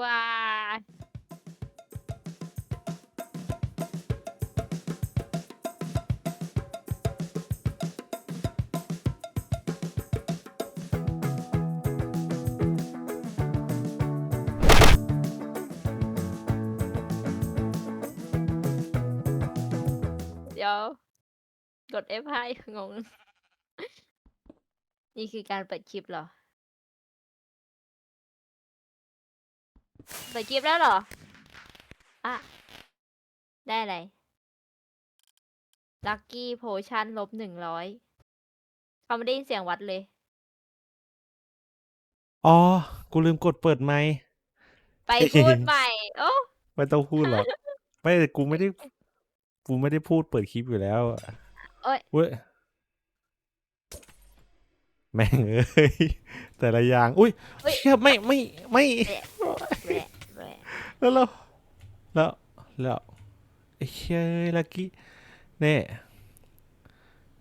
ว้าเดี๋ยว กด F ให้งง นี่คือการเปิดคลิปเหรอ เปิดคลิปแล้วเหรอ อะ ได้อะไร ลัคกี้โพชั่นลบหนึ่งร้อยเขาไม่ได้ยินเสียงวัดเลย อ๋อ กูลืมกดเปิดไมค์ไปพูดใหม่ โอ้ไม่ต้องพูดหรอก ไม่แต่กูไม่ได้ กูไม่ได้พูดเปิดคลิปอยู่แล้วโอ้ย เว้ย แม่งเอ้ย แต่ละอย่าง อุ้ยเฮ้ย เชื่อไม่ไม่ไม่แหละแหละแหละ แล้วเราแล้วแล้วไอ้เชื่ยลักกี้เน่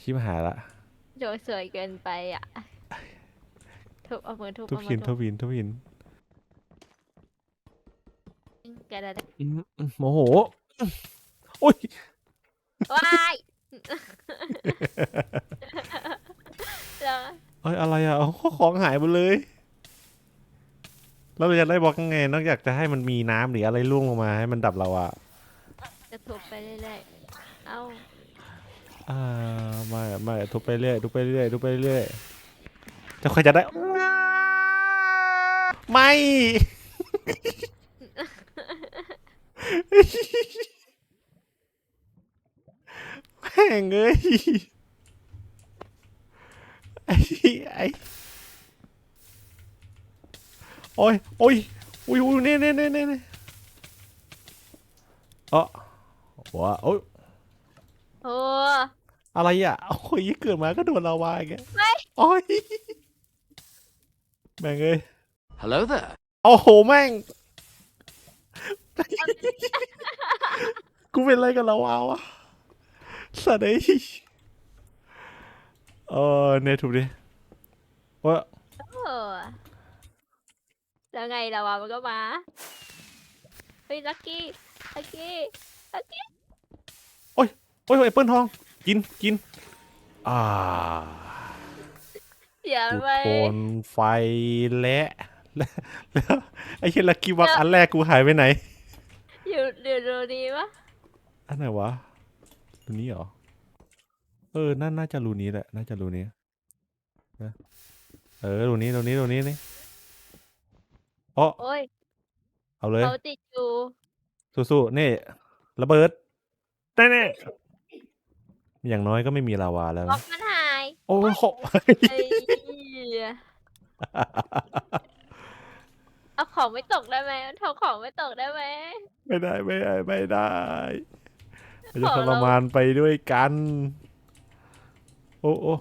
ชิบหายละโจสวยเกินไปอะทุบเอามือทุบทุบเอามืหิอนทุทุบบหินทุบหินแกได้ได้อืมอืมโมโหอุ้ย ว้ายแล้วเอ้ยอะไรอะโอ้โหของหายหมดเลย แล้วเราจะได้บล็อกยังไง นอกจากจะให้มันมีน้ำหรืออะไรร่วงลงมาให้มันดับเราอะจะทุบไปเรื่อยๆ เอ้าอ่าไม่ไม่ทุบไปเรื่อยทุบไปเรื่อยทุบไปเรื่อยจะใครจะได้ ไม่ แม่งเอ้ยไอ้ไอ้ โอ้ยโอ้ยอุ้ยอุ้ยเนี่ยเนี่ยเนี่ยเนี่ยเออว้าโอ้ยโอ้อะไรอะ โอ้ยเกิดมาก็โดนลาวาอีกอะไม่โอ้ยแม่งเอ้ย Hello there. โอ้โหแม่ง กูเป็นอะไรกับลาวาวะสัตว์ไอ้ยเออเนทุบดิว่าโอ้ แล้วไงล่ะวะมันก็มาเฮ้ยลักกี้ลักกี้ลักกี้โอ้ยโอ้ยแอปเปิลทอง กินกินอ่าอย่ากูไปโดนไฟและและแล้วไอ้เชนลักกี้วักอันแรกกูหายไปไหน อยู่อยู่ดูดีปะอันไหนวะรูนี้เหรอเออน่าน่าจะรูนี้แหละน่าจะรูนี้นะเออรูนี้รูนี้รูนี้นี่ อ๋อโอ้ยเอาเลย เขาติดอยู่สู้ๆนี่ระเบิดแน่ๆอย่างน้อยก็ไม่มีลาวาแล้วบล็อนะกมันหายโอ้โห ไอ้เอาของไม่ตกได้ไหมเอาของไม่ตกได้ไหม ไม่ได้ไม่ได้ไม่ได้เราจะขอทเรารมานไปด้วยกัน โอ้โอ้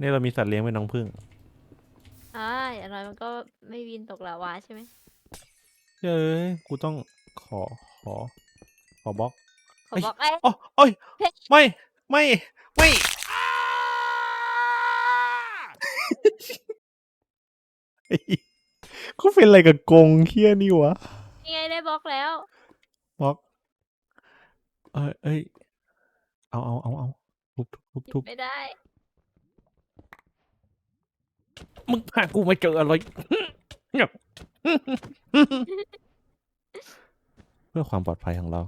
นี่เรามีสัตว์เลี้ยงเป็นน้องพึ่ง อ่าอย่างน้อยมันก็ไม่วินตกลาวาใช่ไหมเฮ้ยกูต้องขอขอ ขอบล็อกขอบอกไอ้ยอ๋อโอ้ยเฮ้ยไม่ไม่ไม่ไอ้กูเป็นอะไรกับกรงเคี้ยนี่วะนี่ไงได้บล็อกแล้ว บล็อก เอ้ยเอ้ยเอาเอาเอาเอาทุบทุบทุบทุบไม่ได้ มึงหากูไม่เจออะไรเพื่อความปลอดภัยของเรา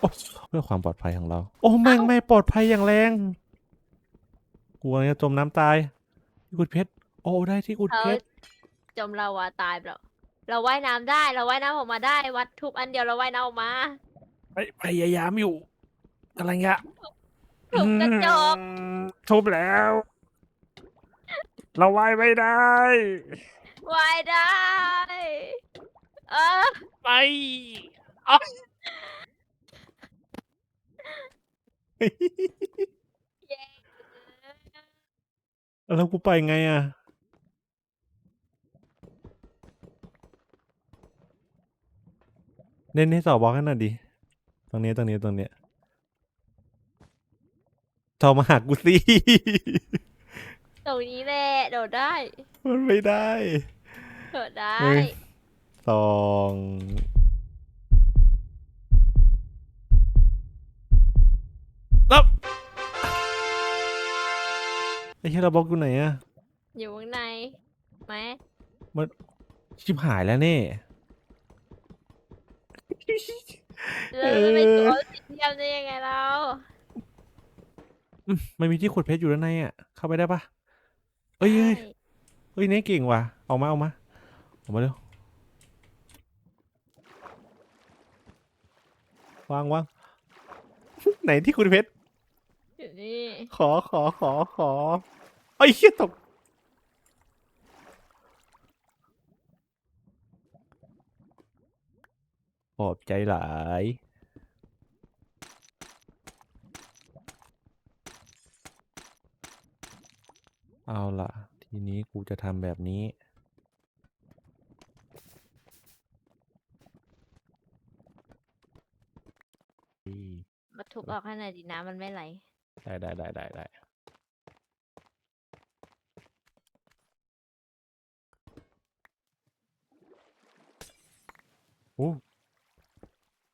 โอ้เพื่อความปลอดภัยของเรา โอ้แม่งไม่ปลอดภัยอย่างแรงกลัวจะจมน้ำตายที่กุดเพชรโอ้ได้ที่กุดเขาเพชรจมลาวาตายไปแล้วเราว่ายน้ำได้ เราว่ายน้ำออกมาได้ วัดทุบอันเดียวเราว่ายน้ำออกมาไปพยายามอยู่อะไรเงี้ยทุบกระจกอืมทุบแล้ว เราไหวไม่ได้ว่ายได้ เออไปเอาเย้แล้วกูไปไงอะเน้นให้ต่อบล็อกให้หน่อยดิ ตรงนี้ตรงนี้ตรงเนี้ยโทรมาหากูสิ ตรงนี้แหละโดดได้มันไม่ได้เกิดได้ หนึ่งสองตับไอ้เฮียเราบล็อกอยู่ไหนอะอยู่ข้างในไหมชิบหายแล้วนี่เราจะไปตัวสีเทียมได้ยังไงเราอืมมันมีที่ขุดเพชรอยู่ด้านในอะ เข้าไปได้ปะ เอ้ยเอ้ยใช่เอ้ยเน่เก่งว่ะเอามาเอามาเอามาเร็ววางวางไหนที่ขุดเพชรอยู่นี่ขอขอขอขอเอ้ยเฮียตกขอบใจหลาย เอาล่ะ ทีนี้กูจะทำแบบนี้อืมมาทุบออกให้หน่อยดีน้ำมันไม่ไหล ได้ได้ได้ได้ได้โอ้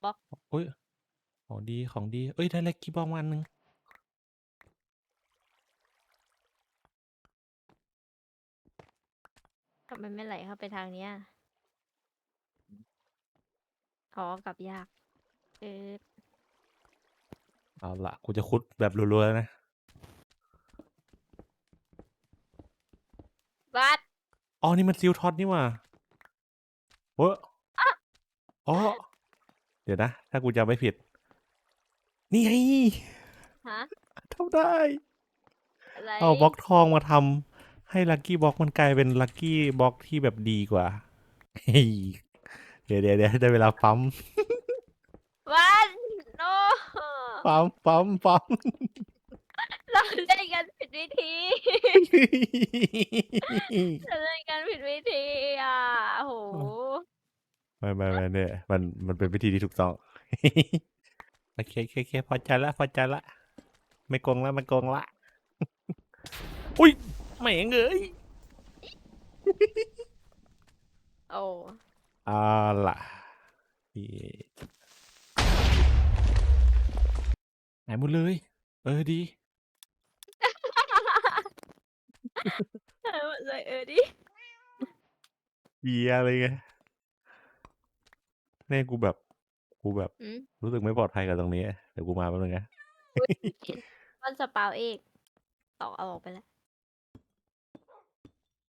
บล็อกเอ้ย ของดีของดี เอ้ย ได้เล็กกี้บอลมาอันหนึง ทำไมไม่ไหลเข้าไปทางเนี้ยอ๋อกลับยากเออเอาละกูจะคุดแบบรัวๆแล้วนะบัดอ๋อ นี่มันซิลท็อตนี่หว่าเว้ออ๋อ เดี๋ยวนะ ถ้ากูจำไม่ผิด นี่ไงฮะ ทำได้ อะไร เอาบล็อกทองมาทำ ให้ลัคกี้บล็อกมันกลายเป็นลัคกี้บล็อกที่แบบดีกว่าเฮ้ยเดี๋ยวเดี๋ยวเดี๋ยวได้เวลาปั๊มบัดโนปั๊มปั๊มปั๊ม เราเล่นกันผิดวิธีเราเล่นกันผิดวิธีอะโหไม่ไม่ไม่เนี่ยมันมันเป็นวิธีที่ถูกต้อง โอเคโอเคโอเคพอใจละพอใจละ ไม่โกงละไม่โกงละ อุ้ย แหม่งเอ้ยโอ้อ่าล่ะนี่หายหมดเลย เออดีเออเลยเออดิเบียร์อะไรไงแน่กูแบบ กูแบบ อืมรู้สึกไม่ปลอดภัยกับตรงนี้ เดี๋ยวกูมาแป๊บนึงนะ มันสปาวเอกตอกเอาออกไปแล้วต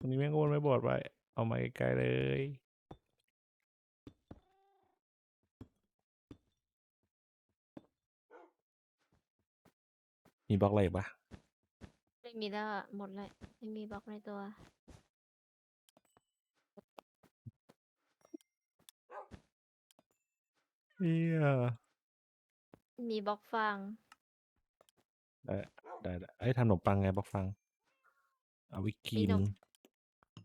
รงนี้แม่งโอนไม่ปลอดภัยเอามาไกลๆเลยมีบล็อกอะไรอีกปะไม่มีแล้วอะหมดเลยไม่มีบล็อกในตัวเฮียมีบล็อกฟางได้ได้ได้เอ้ยทำขนมปังไงบล็อกฟัง เอาไว้กินนม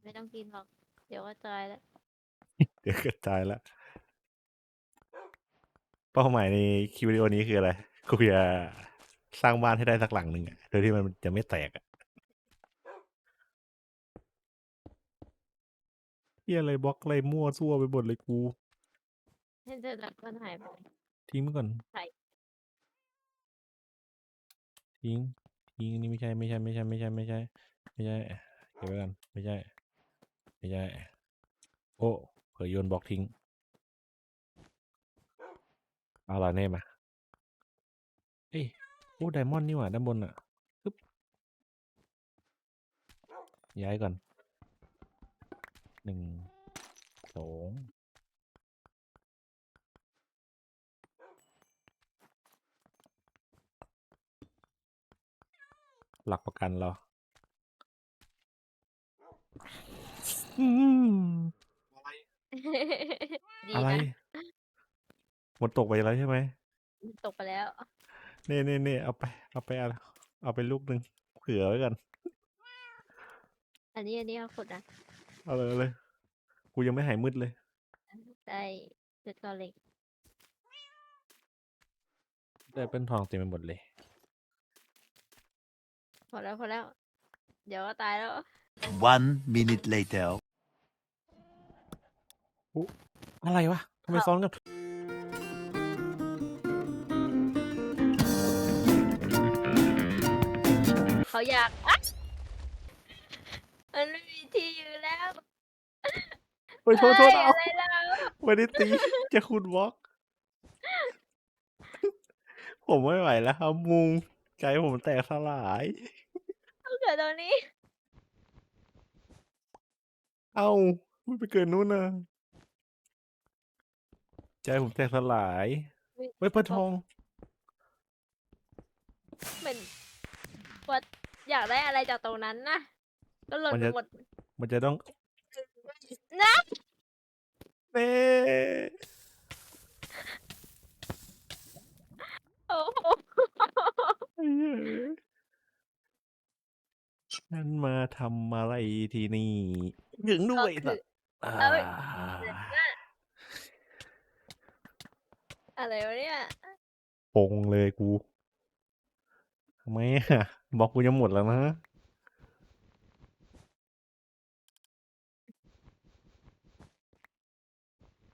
ไม่ต้องกินหรอก เดี๋ยวก็ตายแล้ว เดี๋ยวกระจายละเป้าหมายในคลิปวิดีโอนี้คืออะไรกูจะสร้างบ้านให้ได้สักหลังหนึ่งอะโดยที่มันจะไม่แตกอะเฮียอะไรบล็อกอะไรมั่วซั่วไปหมดเลยกูให้เจอดักมันหายไป ทิ้งมันก่อนใส่ ทิ้งทิ้งอันนี่ไม่ใช่ไม่ใช่ไม่ใช่ไม่ใช่ไม่ใช่ไม่ใช่เก็บไว้กันไม่ใช่ ไม่ใช่โอ้เผยโยนบล็อกทิ้งเอาละเน่มาเอ้ยโอ้ไดมอนด์นี่หว่าด้านบนอะปึ๊บย้ายก่อนหนึ่งสองหลักประกันเรา อืมดีอะไร นะหมดตกไปแล้วใช่ไหมตกไปแล้ว เน่เน่เน่เอาไป เอาไปเอาเอาไปลูกหนึ่งเผื่อไว้กันอันนี้อันนี้เอาขุดนะเอาเลยเอาเลย กูยังไม่หายมืดเลย ได้เจ็ดกอเหล็กได้เป็นทองเต็มไปหมดเลย พอแล้วพอแล้ว เดี๋ยวก็ตายแล้ว One minute later. อะไรวะทำไมซ้อนกันเขาอยากอะมันไม่มีที่ยืนแล้วโอ้ยโทษโทษเอ้ยเอาอะไรแล้ว ไม่ได้ตีจะคุณบล็อกผมไม่ไหวแล้วครับมุงใจผมแตกสลายเขาเกิดตรงนี้ เอ้าไม่ไปเกิดนู้นนะ ใจผมแตกสลายไว้ยปลาทองเหมือนว่าอยากได้อะไรจากตรงนั้นนะก็หล่นมันไปจะหมดมันจะต้องนะเน่โอ้โหไอ้เหี้ยฉันมาทำอะไรที่นี่ถึงด้วยก็สั อตว์อ่าเอาไว้อะไรวะเนี่ยปงเลยกูทำไมอะบอกกูจะหมดแล้วนะ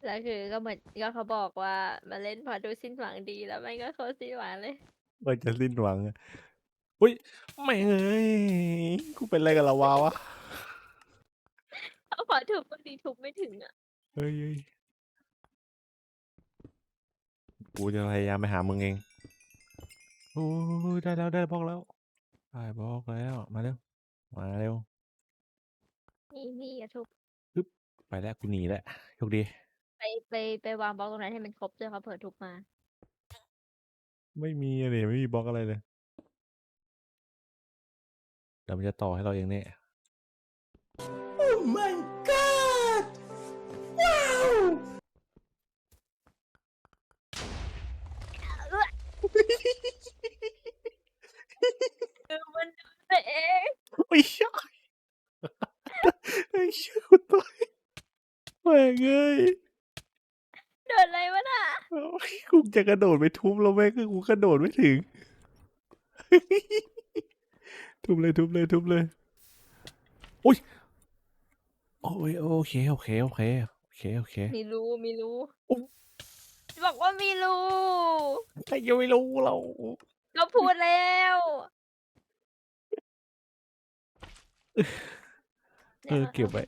แล้วคือก็เหมือนก็เขาบอกว่ามาเล่นพอดูสิ้นหวังดีแล้วไม่ก็โคตรสิ้นหวังเลยว่าจะสิ้นหวังอะอุ้ยไม่เอ้ยกูเป็นอะไรกับลาวาวะ เขาขอถูกบางทีถูกไม่ถึงอะ เฮ้ยเฮ้ย กูจะพยายามไปหามึงเองโอ้ยได้แล้วได้บล็อกแล้วได้บล็อกแล้วมาเร็วมาเร็วนี่นี่อะถูกไปแล้วกูหนีแล้วโชคดี ไปไปไปวางบล็อกตรงนั้นให้มันครบด้วยเขาเผื่อถูกมา ไม่มีอะไรไม่มีบล็อกอะไรเลยเดี๋ยวมันจะต่อให้เราเองเนี่ย คือมันดูไปเองโอ้ยช่ยไอ้เชี่ยกูตายแม่งเอ้ยโดนอะไรวะน่ะโอ้ยกูจะกระโดดไปทุบแล้วแม่งคือกูกระโดดไม่ถึง ทุบเลยทุบเลยทุบเลยโอ้ยโอ้ยโอเคโอเคโอเคโอเคโอเคมีรูมีรูโอ้บอกว่ามีรูใครจะไม่รู้เรา ก็พูดแล้ว เออเก็บไว้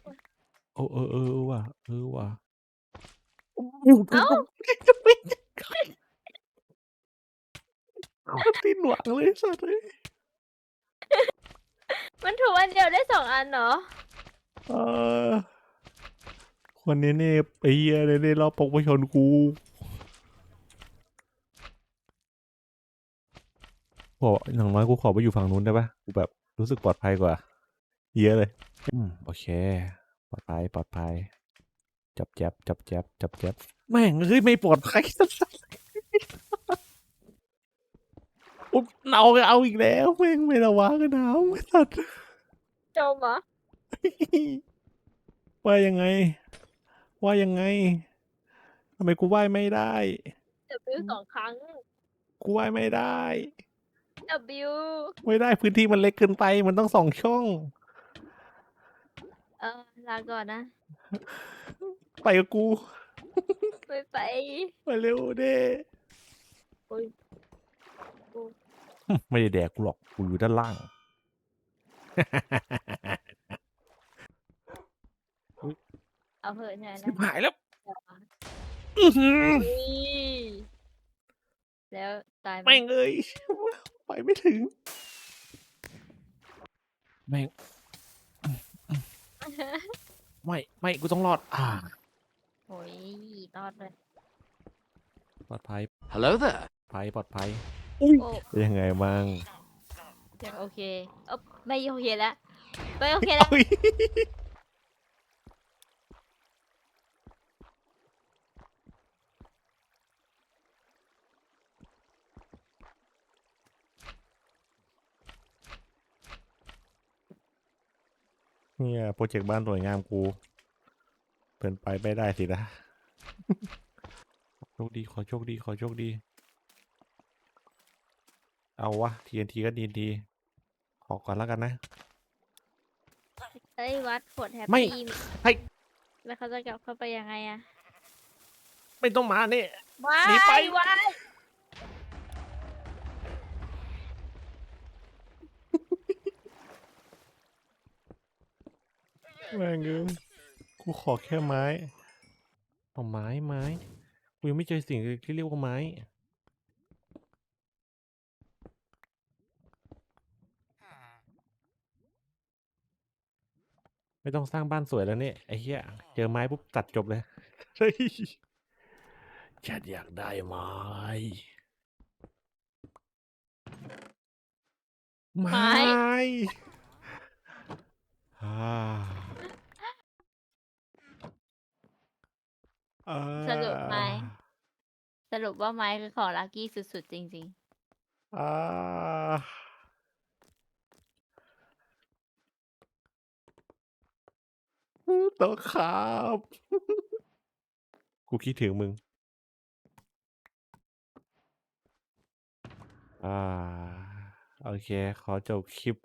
โอ้เออเออเออว่ะเออว่ะเอ้าสิ้นหวังเลยสัตว์เลยมันถูกอันเดียวได้สองอันเหรอ เออคนนี้เนี่ยไอ้เหี้ยเนี่ยเนี่ยเราปกประชนกู ขออย่างน้อยกูขอไปอยู่ฝั่งนู้นได้ปะกูแบบรู้สึกปลอดภัยกว่า เยอะเลยอืมโอเค ปลอดภัยปลอดภัย จับแจ๊บจับแจ๊บจับแจ๊บแม่งเฮ้ยไม่ปลอดภัยสัสๆอุ๊บเอาก็เอาอีกแล้วแม่งไม่ระวังกันเอาไม่สัตว์จมเหรอว่ายังไง ว่ายังไงทำไมกูว่ายไม่ได้ W สองครั้ง กูว่ายไม่ได้ W ไม่ได้พื้นที่มันเล็กเกินไป มันต้องสองช่อง เออลาก่อนนะ ไปกับกูไม่ไปไปเร็วเด้โอ้ยโอ้ยไม่ได้แดกกูหรอก กูอยู่ด้านล่าง เอาเหอะเนี่ยชินะบหายแล้วเดี๋ยวมาอื้อหืออุ้ยแล้วตายไหม แม่งเอ้ย ไปไม่ถึง แม่ง ไม่ ไม่ กูต้องรอด อ่า โอ้ยรอดเลย ปลอดภัย Hello there. ภัยปลอดภัยอุ้ยโอ้เป็นยังไงบ้างยังโอเคเออไม่โอเคแล้วไม่โอเคแล้วเฮ้ย เนี่ยโปรเจกต์บ้านสวยงามกูเป็นไปไม่ได้สินะโชคดีขอโชคดีขอโชคดี เอาวะ TNT ก็ดีดีขอก่อนแล้วกันนะ เอ้ยวัดขวดแฮปไม่ปี้ให้ แล้วเขาจะกลับเข้าไปยังไงอะไม่ต้องมาเนี่ย ว้าหนีไป ยว้าย แม่งเอ้ยกูขอแค่ไม้เอาไม้ไม้กูยังไม่เจอสิ่งที่เรียกว่าไม้ ไม่ต้องสร้างบ้านสวยแล้วเนี่ยไอ้เหี้ยเจอไม้ปุ๊บตัดจบเลยเฮ้ยฉันอยากได้ไม้ ไม้ อ่า อ่าสรุปไม้สรุปว่าไม้คือของลักกี้สุดๆ จริง อ่าโตัวครับ กูคิดถึงมึง อ่า โอเค ขอจบคลิป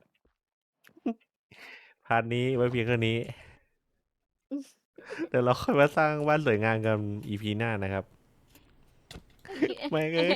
พาร์ทนี้ไว้เพียงเท่านี้ เดี๋ยวเราค่อยมาสร้างบ้านสวยงามกัน EP หน้านะครับๆไม่งเอ้ย